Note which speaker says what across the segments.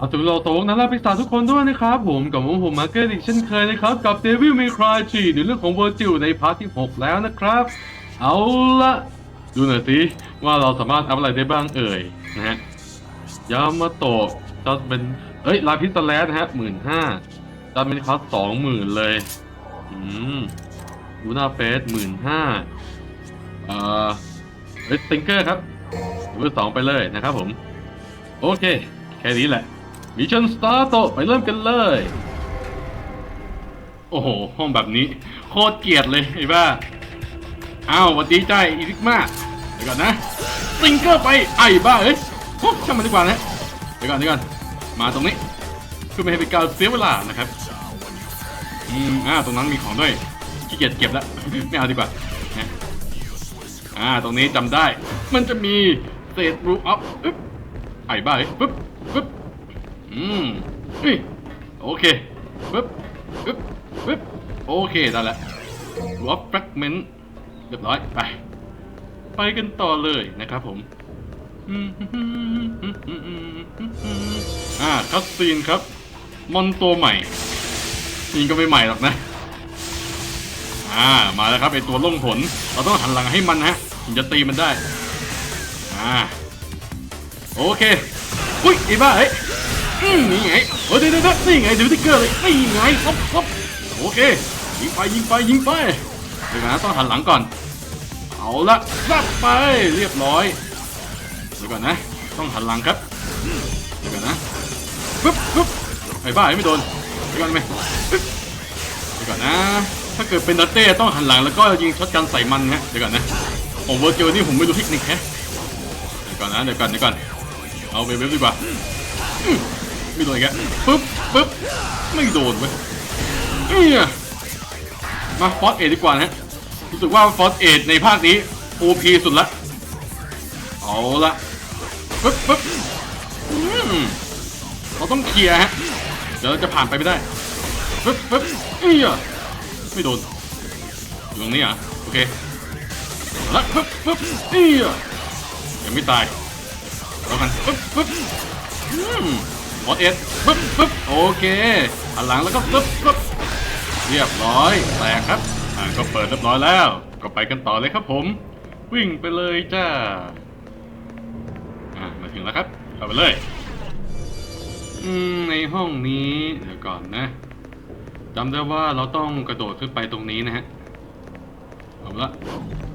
Speaker 1: เอาสุดโลโตกนั้นลาพิศาทุกคนด้วยนะครับ ผมกับผมผมมาร์เก็ตอีกเช่นเคยนะครับ กับ Devil May Cry 4ในเรื่องของ Virgil ในพาร์ทที่ 6 แล้วนะครับ เอาละดูหน่อยสิว่าเราสามารถทำอะไรได้บ้างเอ่ยนะฮะยามาโตะจะเป็นเอ้ยลาพิสแลสนะฮะหมื่นห้าจะเป็นคอสสองหมื่นเลยอืมดูหน้าเฟสหมื่นห้าเอ่อเอ้ยสติงเกอร์ครับเบอร์สองไปเลยนะครับผม โอเค แค่นี้แหละ มิชชั่นสตาร์โตไปเริ่มกันเลย โอ้โห ห้องแบบนี้ โคตรเกลียดเลยไอ้บ้าอ้าววัดดีใจอีพิกมาเดี๋ยวก่อนนะสติงเกอร์ไปไอ้บ้าเอ้ยโอ้ช่างมันดีกว่านะเดี๋ยวก่อนเดี๋ยวก่อนมาตรงนี้เพื่อไม่ให้เป็นการเสียเวลานะครับอืมอ่าตรงนั้นมีของด้วยขี้เกียจเก็บแล้วไม่เอาดีกว่านะอ่าตรงนี้จำได้ มันจะมีเศษรูอัพไอ้บ้าเอ้ยปึ๊บ อืมเฮ้ยโอเคปึ๊บปึ๊บปึ๊บโอเคได้แล้วรูอัพแฟกเมนต์เรียบร้อยไป ไปกันต่อเลยนะครับผมอ่าคัสซีนครับ มอนตัวใหม่นี่ก็ไม่ใหม่หรอกนะอ่ามาแล้วครับไอตัวล่องผล เราต้องหันหลังให้มันฮะถึงจะตีมันได้อ่าโอเค อุ้ยอ้บ้าเฮ้ย อืมนี่ไงโอ้ยเดี๋ยวเดี๋ยวนี่ไงเดี๋ยวติ๊กเกอร์เลยนี่ไงป๊อปป๊อปโอเค ยิงไปยิงไปยิงไปเดี๋ยวนะต้องหันหลังก่อน เอาละรับไปเรียบร้อยเดี๋ยวก่อนนะ ต้องหันหลังครับเดี๋ยวก่อนนะปึ๊บปึ๊บไอ้บ้าไม่โดนเดี๋ยวก่อนไหมปึ๊บเดี๋ยวก่อนนะ ถ้าเกิดเป็นดัตเต้ต้องหันหลังแล้วก็ยิงช็อตกันใส่มันฮะเดี๋ยวก่อนนะผมเวอร์เจลนี่ผมไม่รู้เทคนิคแฮะเดี๋ยวก่อนนะเดี๋ยวก่อนเดี๋ยวก่อนเอาไปเว็บดีกว่า ไม่โดนอีกแล้วปึ๊บปึ๊บไม่โดนเว้ยเอ้ยมาฟอสเอดีกว่านะรู้สึกว่าฟอสเอดในภาคนี้ OP สุดละเอาละปึ๊บปึ๊บอืมเราต้องเคลียร์ฮะเดี๋ยวเราจะผ่านไปไม่ได้ปึ๊บปึ๊บเอ้ยไม่โดนอยู่ตรงนี้อะโอเคเอาละปึ๊บปึ๊บเอ้ยยังไม่ตายแล้วกันปึ๊บปึ๊บ อืมบอสเอสปึ๊บปึ๊บโอเคหันหลังแล้วก็ปึ๊บปึ๊บเรียบร้อยแตกครับอ่าก็เปิดเรียบร้อยแล้ว ก็ไปกันต่อเลยครับผม วิ่งไปเลยจ้าอะมาถึงแล้วครับเข้าไปเลยอืมในห้องนี้เดี๋ยวก่อนนะจำได้ว่าเราต้องกระโดดขึ้นไปตรงนี้นะฮะเอาละ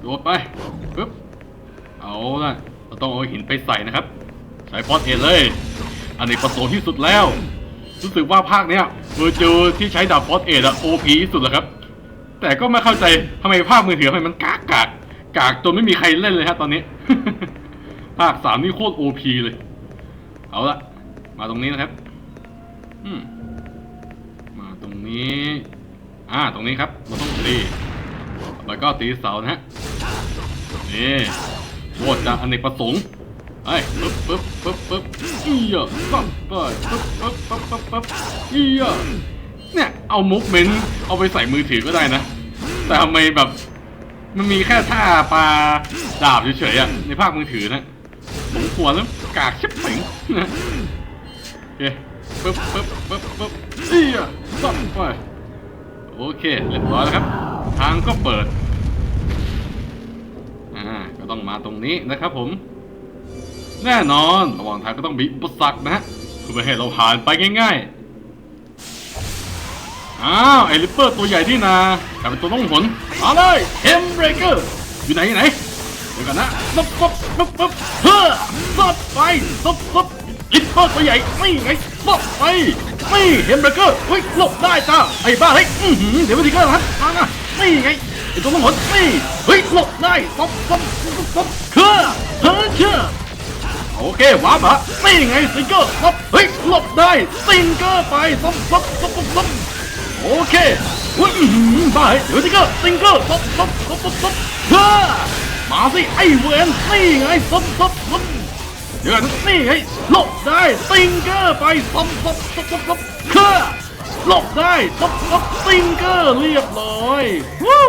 Speaker 1: โดดไปปึ๊บเอาละเราต้องเอาหินไปใส่นะครับใช้ฟอสเอทเลย อันนี้ประสงค์ที่สุดแล้ว รู้สึกว่าภาคเนี้ยเวอร์จูที่ใช้ดาบฟอสเอทอะโอพีที่สุดแล้วครับ แต่ก็ไม่เข้าใจทำไมภาคมือถือทำไมมันกากกากกากจนไม่มีใครเล่นเลยฮะตอนนี้ ภาคสามนี่โคตรโอพีเลย เอาละมาตรงนี้นะครับ อืมมาตรงนี้ อ่า ตรงนี้ครับ เราต้องตีแล้วก็ตีเสานะฮะ นี่โคตรจะอเนกประสงค์ ไอ้ปึ๊บปึ๊บปึ๊บปึ๊บอีอะปั๊บไปปึ๊บปึ๊บปึ๊บปึ๊บปึ๊บอีอะเนี่ยเอามุกเมนต์เอาไปใส่มือถือก็ได้นะ แต่ทำไมแบบ มันมีแค่ท่าปลาดาบเฉยๆอะในภาคมือถือนะผมควรแล้วกากชิบเป่งนะโอเคปึ๊บปึ๊บปึ๊บปึ๊บอีอะปั๊บไปโอเคเรียบร้อยแล้วครับ ทางก็เปิดอ่าก็ต้องมาตรงนี้นะครับผม แน่นอนระหว่างทางก็ต้องมีอุปสรรคนะฮะคือไม่ให้เราผ่านไปง่ายๆ อ้าวไอริปเปอร์ตัวใหญ่ที่นากลายเป็นตัวต้องหนมาเลยเฮมเบรเกอร์อยู่ไหนอยู่ไหนเดี๋ยวกันนะปุ๊บปุ๊บปุ๊บปุ๊บเฮ้อซับไปซับซับลิปเปอร์ตัวใหญ่ไม่ไงซับไปไม่เฮมเบรเกอร์เฮ้ยหลบได้จ้าไอ้บ้าเฮ้ยอื้อหือเดี๋ยวมาดีก็แล้วมานะไม่ไงไอ้ตัวต้องหนไม่เฮ้ยหลบได้ซับซับซับซับเฮ้อเฮ้อเชื่อ โอเควาร์ปอะนี่ไงสิงเกอร์ซับเฮ้ยหลบได้สิงเกอร์ไปซบซบซบซบโอเคเฮ้ยอื้อหือบ้าเดี๋ยวสิงเกอร์สิงเกอร์ซับซบซบซบซบเฮ้อมาสิไอเวนนี่ไงซบซบซบเดี๋ยวก่อนนี่ไงหลบได้สิงเกอร์ไปซบซบซบซบซับเฮ้อหลบได้ซบซบสิงเกอร์เรียบร้อยวู้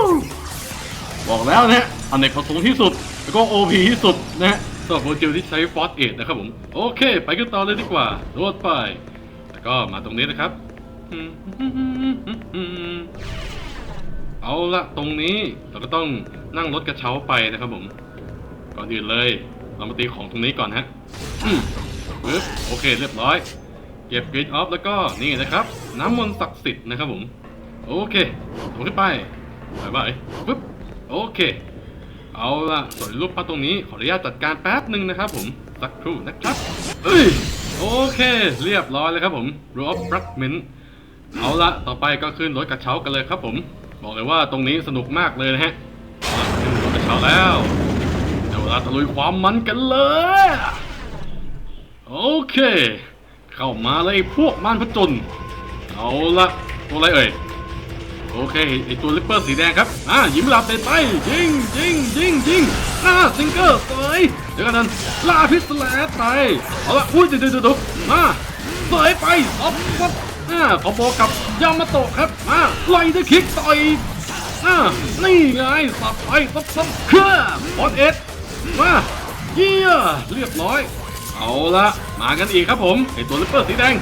Speaker 1: บอกแล้วนะอันเนกประสงค์ที่สุดแล้วก็ OP ที่สุดนะฮะ สำหรับโมจิลที่ใช้ฟอสเอทนะครับผมโอเค ไปกันต่อเลยดีกว่าโดดไป แล้วก็มาตรงนี้นะครับ เอาละตรงนี้เราก็ต้องนั่งรถกระเช้าไปนะครับผม ก่อนอื่นเลย เรามาตีของตรงนี้ก่อนฮะปึ๊บโอเค เรียบร้อย เก็บกรีดออฟแล้วก็นี่นะครับ น้ำมนต์ศักดิ์สิทธิ์นะครับผม โอเคลงขึ้นไปบายบายปึ๊บโอเค เอาละส่วนรูปภาพตรงนี้ขออนุญาตจัดการแป๊บหนึ่งนะครับผมสักครู่นะครับ เอ้ยโอเค เรียบร้อยเลยครับผม Row of Fragment เอาละต่อไปก็ขึ้นรถกระเช้ากันเลยครับผม บอกเลยว่าตรงนี้สนุกมากเลยนะฮะขึ้นรถกระเช้าแล้วเดี๋ยวเราตะลุยความมันกันเลยโอเค เข้ามาเลยพวกมารพจนเอาละตัวอะไรเอ่ย โอเคไอตัวลิปเปอร์สีแดงครับอ่ายิ้มหลับเตะไปยิงยิงยิงยิงอ่าซิงเกอร์สวยเดี๋ยวกันนั้นลาพิสแลสไปเอาละอุ้ยเดี๋ยวเดี๋ยวเดี๋ยวมาสวยไปอ๊อฟอ๊อฟอ่าขอบอกกับยามาโตะครับอ่าไล่ด้วยคิกต่อยอ่านี่ไงสับไปสับสับเครื่อบอลเอ็ดมาเยี่ยเรียบร้อย เอาละมากันอีกครับผมไอตัวลิปเปอร์สีแดง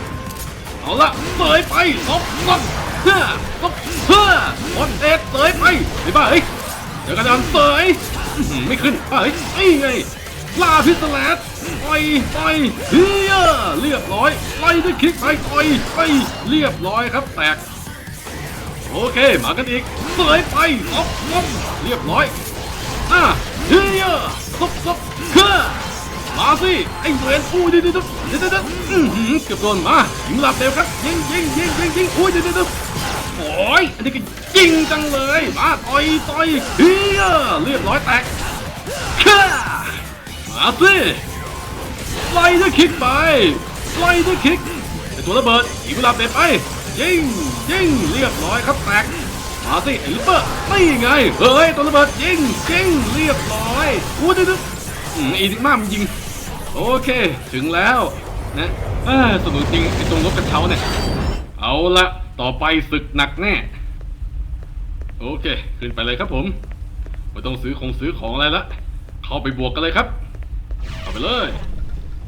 Speaker 1: เอาละเสยไปลบลบ เพื่อลบเพื่อบอลเอ็ดเสยไปไอ้บ้าเอ้ยเดี๋ยวกระดานเสยไม่ขึ้นเอ้ยไอ้ไงลาพิสแลสไปไปเฮียเรียบร้อยไล่ด้วยคลิกไปต่อยไปเรียบร้อยครับแตก โอเคมากันอีกเสยไปลบลบเรียบร้อยอะเฮียลบลบเพื่อมาสิไอ้เวรอุ้ยเดี๋ยวเดี๋ยวเดี๋ยวเดี๋ยวเดี๋ยวอื้อหือเกือบโดนมายิงหลับเร็วครับยิงยิงยิงยิงยิงอุ้ยเดี๋ยวเดี๋ยวเดี๋ยว โอ้ยอันนี้ก็ยิงจังเลย มาต่อยต่อยเฮียเรียบร้อยแตกค่ะมาสิไล่ด้วยคิกไปไล่ด้วยคิกไอตัวระเบิดยิงหลับเร็วไปยิงยิงเรียบร้อยครับแตกมาสิไอ้ลิปเปอร์ไม่ไงเฮ้ยตัวระเบิดยิงยิงเรียบร้อยอุ้ดี๋ยวเดี๋ยวอืมอีดิกมากมันยิงโอเคถึงแล้วนะสนุกจริงไอ้ตรงรถกระเช้าเนี่ยเอาละ ต่อไปศึกหนักแน่ โอเค ขึ้นไปเลยครับผม ไม่ต้องซื้อของซื้อของอะไรละ เข้าไปบวกกันเลยครับเข้าไปเลย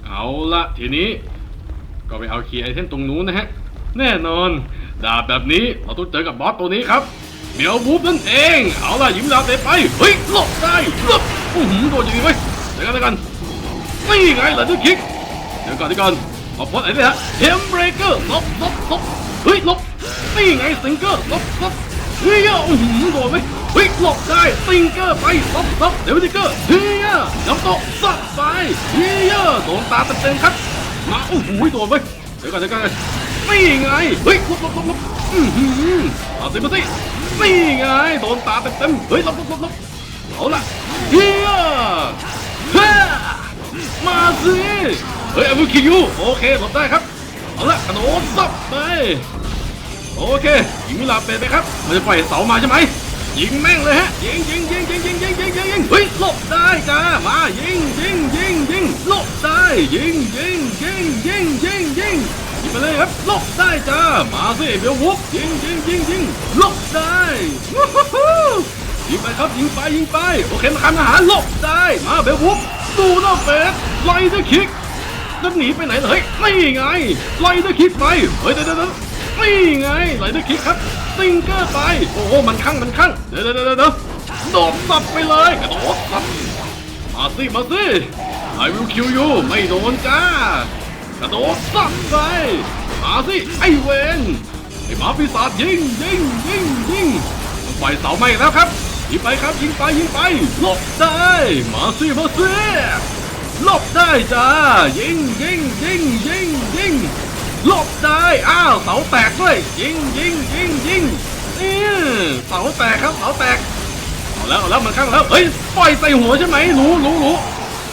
Speaker 1: เอาละทีนี้ ก็ไปเอาคีย์ไอเทมตรงนู้นนะฮะ แน่นอน ดาบแบบนี้เราต้องเจอกับบอสตัวนี้ครับเมียวบูฟนั่นเอง เอาล่ะยิ้มดาวเตะไป เฮ้ยหลบได้หลบอื้หือโดนอย่างไว้ยเดี๋ยวกันเดี๋ยวกันนี่ไงเหรอทุกคิก เดี๋ยวก่อนเดี๋ยวก่อนเอาพอดไอ้นี่ฮะเฮมเบรเกอร์ลบลบลบเฮ้ยลบ นี่ไงสิงเกอร์ลบลบเฮ้ยอื้อหือโดนไหมเฮ้ยหลบได้สิงเกอร์ไปลบลบเดี๋ยวสิงเกอร์เฮียน้ำตกสัดไปเฮียโดนตาเต็มๆครับมาโอ้โหโดนไปเดี๋ยวก่อนเดี๋ยวก่อนนี่ไงเฮ้ยลบลบลบลบอือหือเอาสิมาสินี่ไงโดนตาเต็มๆเฮ้ยลบลบลบลบเอาละเฮียเฮ้มาสิเฮ้ยอาวุธคิวโอเคหลบได้ครับเอาละกระโดดซับไป โอเคยิงมิลาเป็นไปครับมันจะปล่อยเสามาใช่ไหมยิงแม่งเลยฮะยิงยิงยิงยิงยิงยิงยิงยิงยิงเฮ้ยหลบได้จ้ามายิงยิงยิงยิงหลบได้ยิงยิงยิงยิงยิงยิงยิงไปเลยครับหลบได้จ้ามาสิเบลวุกยิงยิงยิงยิงหลบได้ยิงไปครับยิงไปยิงไปโอเคมาคำอาหารหลบได้มาเบลวุกดูนอกเฟสไล่ด้วยคิกจะหนีไปไหนเหรอเฮ้ยนี่ไงไล่ด้วยคิกไปเฮ้ยเดี๋ยวเดี๋ยวเดี๋ยว นี่ไงไหล่ด้วยคิกครับซิงเกอร์ไป โอ้โหมันข้างมันข้างเดี๋ยวเดี๋ยวเดี๋ยวโดดสับไปเลยกระโดดสับมาสิมาสิ I will kill you ไม่โดนจ้ากระโดดสับไปมาสิไอเวนไอหมาปีศาจยิงยิงยิงยิงต้องปเสาไหม้แล้วครับยิงไปครับยิงไปยิงไปหลบได้มาสิมาสิหลบได้จ้ายิงยิงยิงยิงยิง หลบได้อ้าวเสาแตกด้วยยิงยิงยิงยิงนี่เสาแตกครับเสาแตกเอาแล้วเอาแล้วมันข้างแล้วเฮ้ยปล่อยใส่หัวใช่ไหมรู้รู้รู้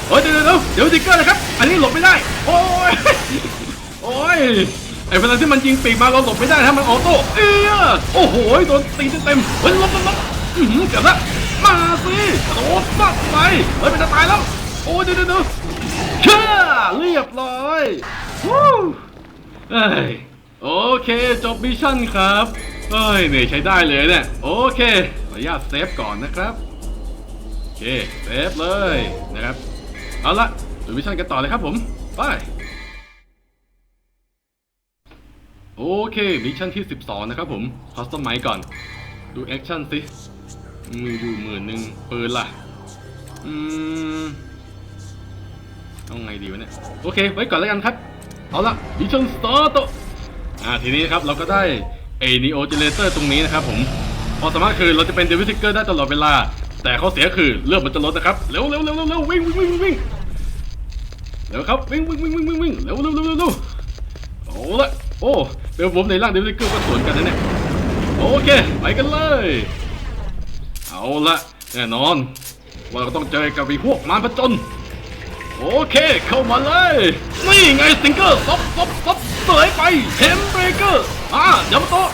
Speaker 1: เฮ้ยเดี๋ยวเดี๋ยวเดี๋ยวดิกเกอร์นะครับ อันนี้หลบไม่ได้โอ้ยโอ้ยไอ้เวลาที่มันยิงปีกมาเราหลบไม่ได้ถ้ามันออโต้เอ้ยโอ้โหโดนตีเต็มเฮ้ยลบลบลบอื้อหือเกือบละมาสิโดดซัดไปเฮ้ยมันจะตายแล้วโอ้ยเดี๋ยวเดี๋ยวเดี๋ยวเชื่อเรียบร้อยวู้ เอ้ยโอเคจบมิชชั่นครับเอ้ยเนื่ยใช้ได้เลยเนี่ยโอเคขออนุญาตเซฟก่อนนะครับโอเคเซฟเลยนะครับเอาละดูวิชั่นกันต่อเลยครับผมไปโอเคมิชชั่นที่ 12 นะครับผมคอสตอมไมก่อน ดูแอคชั่นสิมีอยู่หมื่นหนึ่งปืนล่ะ อืมเอาไงดีวะเนี่ย โอเค ไว้ก่อนแล้วกันครับ เอาละมิชชั่นสตาร์ทอ่าทีนี้ครับเราก็ได้เอนีโอเจเนเตอร์ตรงนี้นะครับผมพอสามารถคือเราจะเป็นเดวิสติกเกอร์ได้ตลอดเวลา แต่ข้อเสียคือเลือดมันจะลดนะครับ เร็วเร็วเร็วเร็วเร็ววิ่งวิ่งวิ่งวิ่งเร็วครับวิ่งวิ่งวิ่งวิ่งวิ่งวิ่งเร็วเร็วเร็วเร็วเร็วเอาละโอ้เดี๋ยวผมในร่างเดวิสติกเกอร์ก็สวนกันนะเนี่ยโอเคไปกันเลย เอาละแน่นอนว่าเราต้องเจอกับไอ้พวกมารผจญ โอเค เข้ามาเลย นี่ไงสติงเกอร์ซับซับซับเสยไปเฮมเบรเกอร์อะยับโตะ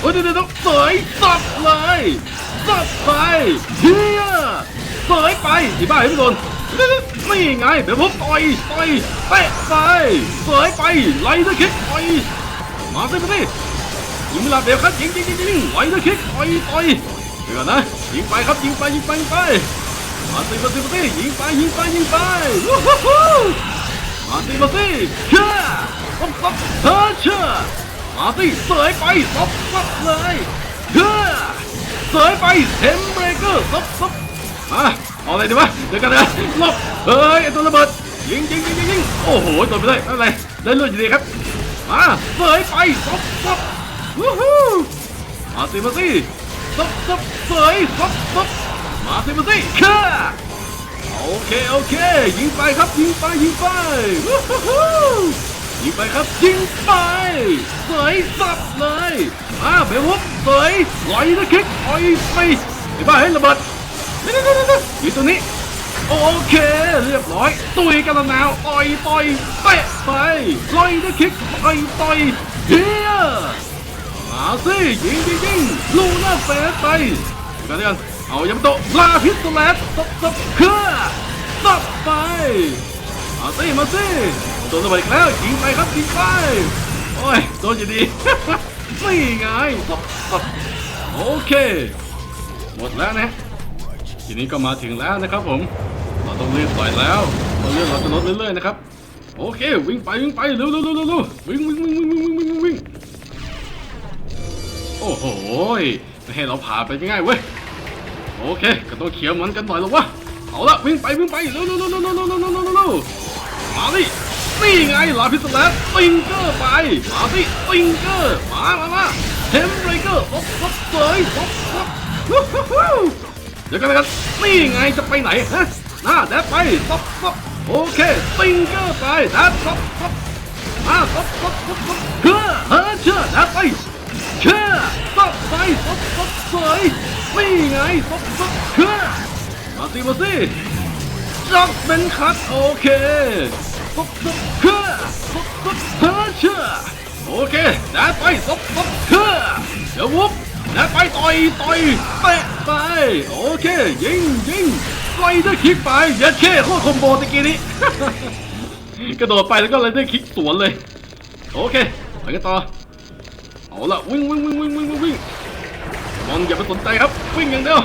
Speaker 1: เฮ้ยเดี๋ยวเดี๋ยวเสยสับเลยสับไปเฮียเสยไปที่บ้านไม่โดนนี่ไงเดี๋ยวผมต่อยต่อยเตะไปเสยไปไล่ด้วยคิกต่อยมาสิมาสิยิงไม่หลับเดี๋ยวครับยิงยิงยิงยิงไหวด้วยคิกต่อยต่อยเดี๋ยวนนะยิงไปครับยิงไปยิงไปยิงไป มาสิมาสิมาสิยิงไปยิงไปยิงไปวู้ฮู้ฮู้มาสิมาสิเชื่อซับซับเธอเชื่อมาสิเสยไปซับซับเลยเชื่อเสยไปเทมเบรเกอร์ซับซับมาเอาอะไรดีวะเดี๋ยวกันนะหลบเฮ้ยไอตัวระเบิดยิงยิงยิงยิงโอ้โหโดนไปเลยไม่เป็นไรได้เลือดอยู่ดีครับมาเสยไปซับซับวู้ฮู้มาสิมาสิซับซับเสยซับซับ มาสิมาสิค่ะโอเค โอเค ยิงไปครับ ยิงไป ยิงไปวู้ฮู้ยิงไปครับ ยิงไป เสยสับเลยมาเบลวบเสยลอยนะคิกลอยไปไอ้บ้าเฮ้ระเบิดนี่นี่นี่นี่อยู่ตรงนี้ โอเค เรียบร้อย ตุยกันละนาวต่อยต่อยเตะไปลอยนะคิกต่อยต่อยเฮียมาสิยิงยิงยิงลูน่าเฟสไปกันเดี๋ยวกัน เอายามาโตลาพิสโตเลสซับซับเครือซับไปมาสิมาสิโดนระเบิดอีกแล้วยิงไปครับยิงไปโอ้ยโดนอยู่ดีนี่ไงซับซับโอเค หมดแล้วนะทีนี้ก็มาถึงแล้วนะครับผมเราต้องรีบต่อยแล้วเราเลือดเราจะลดเรื่อยๆนะครับโอเควิ่งไปวิ่งไปเร็วเร็วเร็วเร็ววิ่งวิ่งวิ่งวิ่งวิ่งวิ่งวิ่งวิ่งโอ้โหไม่ให้เราผ่านไปง่ายเว้ย โอเคก็ต้องเขียวมันกันหน่อยหรอวะเอาละวิ่งไปวิ่งไปเร็วเร็วเร็วเร็วเร็วเร็วเร็วเร็วมาดินี่ไงลาพิสแลสติงเกอร์ไปมาสิติงเกอร์มามามาเทมเบรเกอร์ซบซบเสยซบซบวู้ฮู้ฮู้เดี๋ยวกันเลยกันนี่ไงจะไปไหนฮะหน้าแดดไปซบซบโอเคติงเกอร์ไปแดดซบซบมาซบซบซบซบเชื่อเฮ้อเชื่อแดดไปเชื่อซับไปซับซับเสย นี่ไงซับซับเชื่อมาสิมาสิจับเป็นคัดโอเคซับซับเชื่อซับซับเธอเชื่อโอเคได้ไปซับซับเชื่อเดี๋ยววุบได้ไปต่อยต่อยเตะไปโอเคยิงยิงไล่ด้วยคิกไปยัดเช่โคตรคอมโบตะกี้นี้กระโดดไปแล้วก็เลยได้คิกสวนเลย โอเคไปกันต่อเอาละวิ่งวิ่งวิ่งวิ่งวิ่งวิ่ง มองอย่าไปสนใจครับ วิ่งอย่างเดียว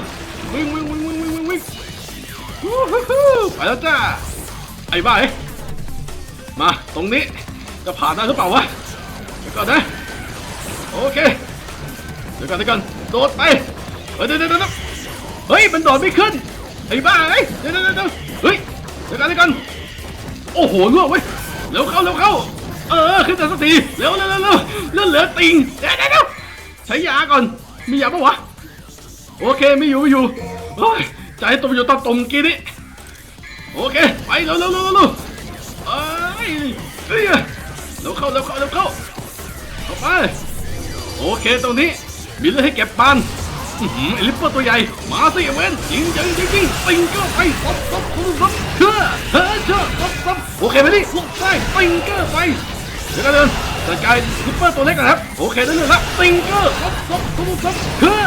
Speaker 1: วิ่งวิ่งวิ่งวิ่งวิ่งวิ่งวิ่งไปแล้วจ้า ไอ้บ้าเอ้มาตรงนี้จะผ่านได้หรือเปล่าวะเดี๋ยวก่อนนะ โอเค เดี๋ยวก่อนเดี๋ยวก่อนโดดไป เฮ้ยเดี๋ยวเดี๋ยวเดี๋ยวเฮ้ย มันโดดไม่ขึ้น ไอ้บ้าเอ้เดี๋ยวเดี๋ยวเดี๋ยวเฮ้ย เดี๋ยวก่อนเดี๋ยวก่อนโอ้โหล่วงเว้ย เร็วเข้าเร็วเข้า เออ ขึ้นแต่สักที เร็วเร็วเร็วเร็วเลือเหลือติงเดี๋ยวเดี๋ยวใช้ยาก่อน มียาปะวะ โอเคไม่อยู่ไม่อยู่โอ้ยใจตรงอยู่ตรงตรงกี้นี่โอเคไปเร็วเร็วเร็วเร็วเอ้ยเฮ้ยเร็วเข้าเร็วเข้าเร็วเข้าเข้าไปโอเคตรงนี้มีเลือดให้เก็บปานอื้อหือไอลิปเปอร์ตัวใหญ่มาสิเว้นยิงยิงยิงยิงติงเกอร์ไปซับซับซับซับเชื่อเฮ้เชื่อซับซับโอเคไหมนี่ลงใต้ติงเกอร์ไปเดี๋ยวกันเดิน จัดการซุปเปอร์ตัวเล็กก่อนครับ โอเคได้เรื่องแล้วติงเกอร์ซบซบซบซบเพื่อ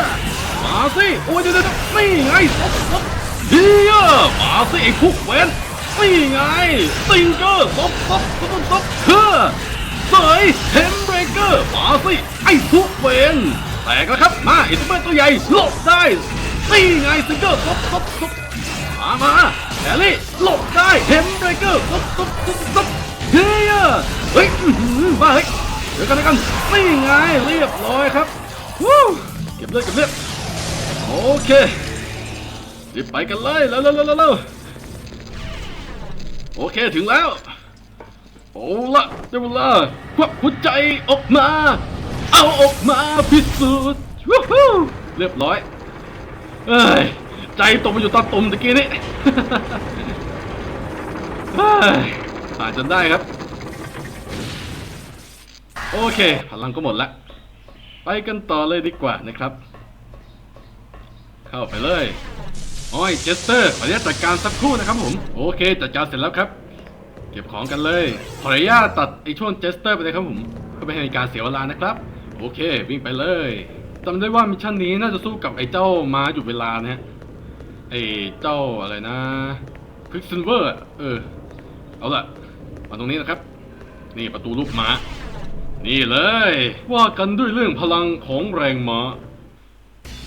Speaker 1: มาสิโอ้ยเดี๋ยวเดี๋ยวนี่ไงซบซบเฮียมาสิไอ้พวกเวนนี่ไงติงเกอร์ซบซบซบซบเพื่อเสยเทมเบรเกอร์มาสิไอ้พวกเวนแตกแล้วครับมาไอ้ซุปเปอร์ตัวใหญ่หลบได้นี่ไงติงเกอร์ซบซบซบมามา
Speaker 2: แอลลี่หลบได้เฮมเบรเกอร์ตุ๊บตุ๊บตุ๊บตุ๊บเฮีย เฮ้ยอื้อหือบ้าเฮ้ยเดี๋ยวกันเดี๋ยวกันนี่ไงเรียบร้อยครับวู้เก็บเลือดเก็บเลือดโอเครีบไปกันเลยเร็วเร็วเร็วเร็วโอเคถึงแล้วโอ้ละเดี๋ยวเวลาควักหัวใจออกมา เอาออกมาพิสูจน์วู้ฮู้เรียบร้อยเอ้ยใจตกไปอยู่ตอนตุ่มตะกี้นี่เฮ้ยผ่านจนได้ครับ โอเคพลังก็หมดละ ไปกันต่อเลยดีกว่านะครับ เข้าไปเลยอ้อยเจสเตอร์ขออนุญาตจัดการสักครู่นะครับผมโอเคจัดการเสร็จแล้วครับ เก็บของกันเลยขออนุญาตตัดไอช่วงเจสเตอร์ไปเลยครับผมเพื่อไม่ให้การเสียเวลานะครับ โอเค วิ่งไปเลยจำได้ว่ามิชชั่นนี้น่าจะสู้กับไอ้เจ้าม้าหยุดเวลานะฮะไอ้เจ้าอะไรนะคิกซินเวอร์เออเอาละมาตรงนี้นะครับ นี่ประตูลูกม้า นี่เลย ว่ากันด้วยเรื่องพลังของแรงม้า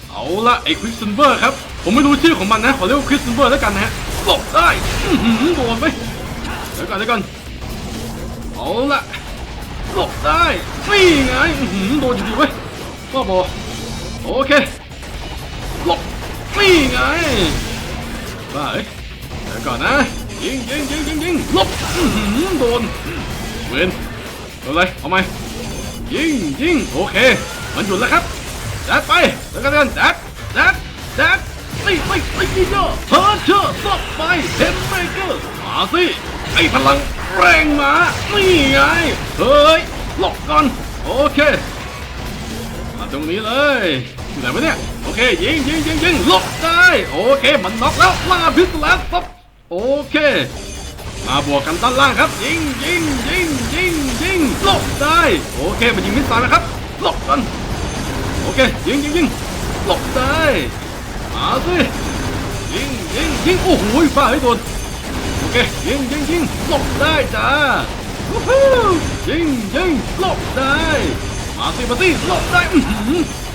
Speaker 2: เอาละไอ้ควิกซินเวอร์ครับ ผมไม่รู้ชื่อของมันนะ ขอเรียกว่าควิกซินเวอร์แล้วกันนะฮะหลบได้อื้อหือโดนไปเดี๋ยวก่อนเดี๋ยวก่อนเอาละหลบได้นี่ไงหือโดนอยู่ดีเว้ยว่าบอโอเคหลบนี่ไงบ้าเอ้เดี๋ยวก่อนนะยิงยิงยิงยิงยิงหลบอื้อหือโดนเวนเอาเลยเอาไหม ยิงยิงโอเค มันหยุดแล้วครับจัดไปแล้วกันกันจัดจัดจัดไม่ไม่ไม่ดีเนาะเพิร์เชอร์สับไปเฮมเบเกอร์มาสิไอพลังแรงมานี่ไงเฮ้ยหลอกก่อนโอเคมาตรงนี้เลยอยู่ไหนวะเนี่ยโอเคยิงยิงยิงยิงหลบได้โอเคมันน็อกแล้วลาพิษแล้วซับโอเค มาบวกกันด้านล่างครับยิงยิงยิงยิงยิง หลบได้ โอเคมันยิงมิสไซล์นะครับ หลบกัน โอเค ยิงยิงยิงหลบได้ มาสิยิงยิงยิงโอ้โหฟ้าให้โดนโอเค ยิงยิงยิงหลบได้จ้าวู้ฮู้ยิงยิงหลบได้ มาสิมาสิหลบได้อื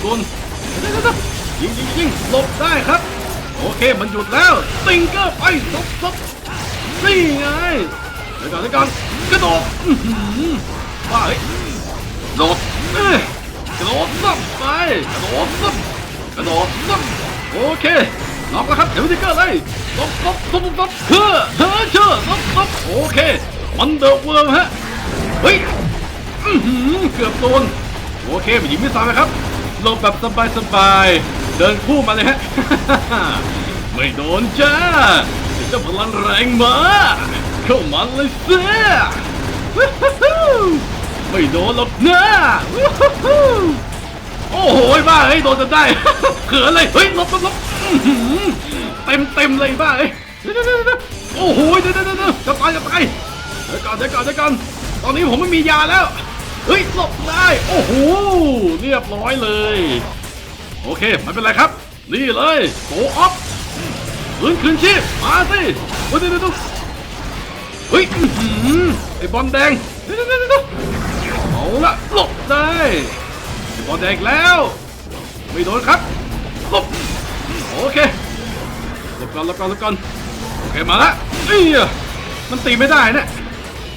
Speaker 2: โดนยวเดี๋ยวเดี๋ยวยิงยิงยิงหลบได้ครับ โอเคมันหยุดแล้ว ติงเกอร์ไปซบซบนี่ไงเดี๋ยวก่อนเดี๋ยวก่อนกระโดดอื้อหือ ว้าเฮ้ยโดดเอ้ยกระโดดซับไปกระโดดซับกระโดดซับโอเคล็อกแล้วครับเดี๋ยววิธีเกอร์เลยซับซับซับซับเฮ้อเฮ้อเชื่อซับซับโอเคมันเดอร์เวิร์มฮะเฮ้ยอื้อหือเกือบโดนโอเคไปยิงไม่ซ้ำนะครับลบแบบสบายสบายๆเดินคู่มาเลยฮะไม่โดนจ้าเจ้าพลังแรงมาเข้ามาเลยเสีย ไม่โดนหรอกนะวู้ฮู้โอ้โหบ้าเฮ้ยโดนจนได้เขินเลยเฮ้ยลบลบลบเต็มเต็มเลยบ้าเฮ้ยโอ้โหเดี๋ยวเดี๋ยวเดี๋ยวเดี๋ยวจะตายจะตายเดี๋ยวก่อนเดี๋ยวก่อนเดี๋ยวก่อนตอนนี้ผมไม่มียาแล้วเฮ้ยหลบได้โอ้โหเรียบร้อยเลย โอเคไม่เป็นไรครับ นี่เลยโกออฟคืนคืนชีพมาสิเดี๋ยวเดี๋ยวเดี๋ยวเฮ้ยไอ้บอลแดงเดี๋ยว ละหลบได้บอลแดงอีกแล้ว ไม่โดนครับหลบโอเคหลบก่อนหลบก่อนหลบก่อนโอเคมาละเอ้ยมันตีไม่ได้นะ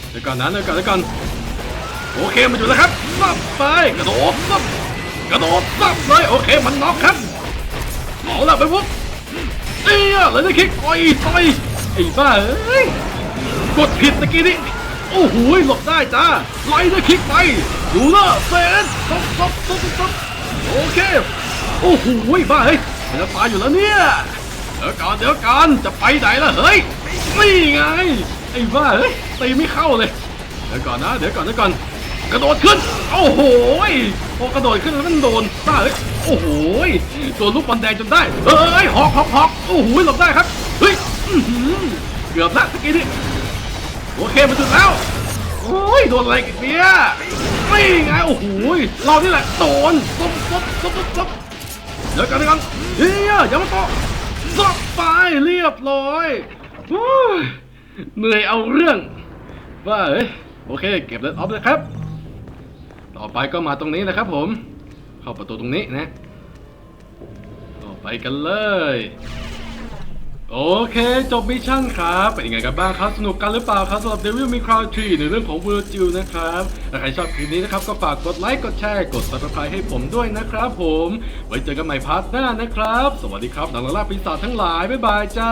Speaker 2: เดี๋ยวก่อนนะเดี๋ยวก่อนเดี๋ยวก่อนโอเคมันอยู่แล้วครับซับไปกระโดดซับกระโดดซับเลยโอเคมันน็อกครับเอาละไปปุ๊บเอ้ยเลยได้คิกต่อยต่อยไอ้บ้าเอ้ยกดผิดตะกี้นี้ โอ้โหหลบได้จ้าไล่ด้วยคิกไปดูเลอเซนตบตบตบตบโอเค โอ้โหบ้าเฮ้ยมันจะตายอยู่แล้วเนี่ยเดี๋ยวก่อนเดี๋ยวก่อนจะไปไหนล่ะเฮ้ยนี่ไงไอ้บ้าเฮ้ยตีไม่เข้าเลยเดี๋ยวก่อนนะเดี๋ยวก่อนเดี๋ยวก่อนกระโดดขึ้นโอ้โหพอกระโดดขึ้นแล้วมันโดนบ้าเฮ้ยโอ้โหโดนลูกบอลแดงจนได้เฮ้ยหอกหอกหอกโอ้โหหลบได้ครับเฮ้ยเกือบละตะกี้นี้ โอเคมาถึงแล้วโอ้ยโดนอะไรกันเนี่ยนี่ไงโอ้โหเรานี่แหละโดนซุบซุบซุบซุบซุบเดี๋ยวกันเดี๋ยวกันเฮียอย่ามาต่อซับไปเรียบร้อยโอ้ยเหนื่อยเอาเรื่องว่าเอ้ยโอเค เก็บเลนออฟเลยครับ ต่อไปก็มาตรงนี้นะครับผม เข้าประตูตรงนี้นะ ต่อไปกันเลย โอเค จบมิชชั่นครับ เป็นยังไงกันบ้างครับ สนุกกันหรือเปล่าครับสำหรับ Devil May Cry 3ในเรื่องของ v i r g i l นะครับถ้าใครชอบคลิปนี้นะครับ ก็ฝากกดไลค์ กดแชร์ กด subscribe ให้ผมด้วยนะครับผม ไว้เจอกันใหม่พาร์ทหน้านะครับ สวัสดีครับนักล่าปีศาจทั้งหลาย บ๊ายบายจ้า